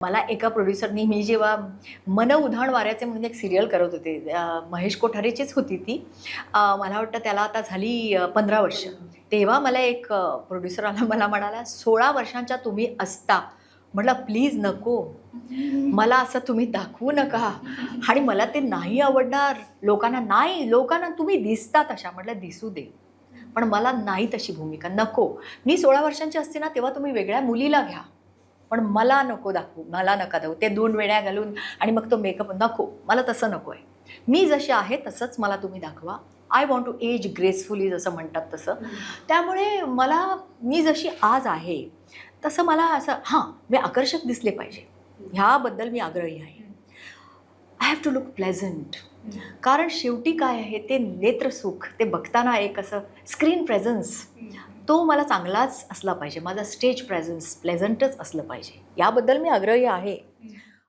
मला एका प्रोड्युसरनी मी जेव्हा मन उधाण वाऱ्याचे म्हणून एक सिरियल करत होते महेश कोठारेचीच होती ती. मला वाटतं त्याला आता झाली पंधरा वर्ष. तेव्हा मला एक प्रोड्युसर आला मला म्हणाला सोळा वर्षांच्या तुम्ही असता. म्हटलं प्लीज नको. मला असं तुम्ही दाखवू नका. आणि मला ते नाही आवडणार. लोकांना नाही लोकांना तुम्ही दिसता तशा. म्हटलं दिसू दे. पण मला नाही तशी भूमिका. नको. मी सोळा वर्षांची असते ना तेव्हा तुम्ही वेगळ्या मुलीला घ्या. पण मला नको दाखवू मला नका दाखवू ते दोन वेळ्या घालून आणि मग तो मेकअप नको मला तसं नको आहे. मी जशी आहे तसंच मला तुम्ही दाखवा. I want to age gracefully जसं म्हणतात तसं. त्यामुळे मला मी जशी आज आहे तसं मला असं हां मी आकर्षक दिसले पाहिजे. ह्याबद्दल मी आग्रही आहे. हॅव टू लुक प्लेझंट कारण शेवटी काय आहे ते नेत्रसुख ते बघताना एक असं स्क्रीन प्रेझन्स तो मला चांगलाच असला पाहिजे. माझा स्टेज प्रेझन्स प्लेझंटच असलं पाहिजे. याबद्दल मी आग्रही आहे.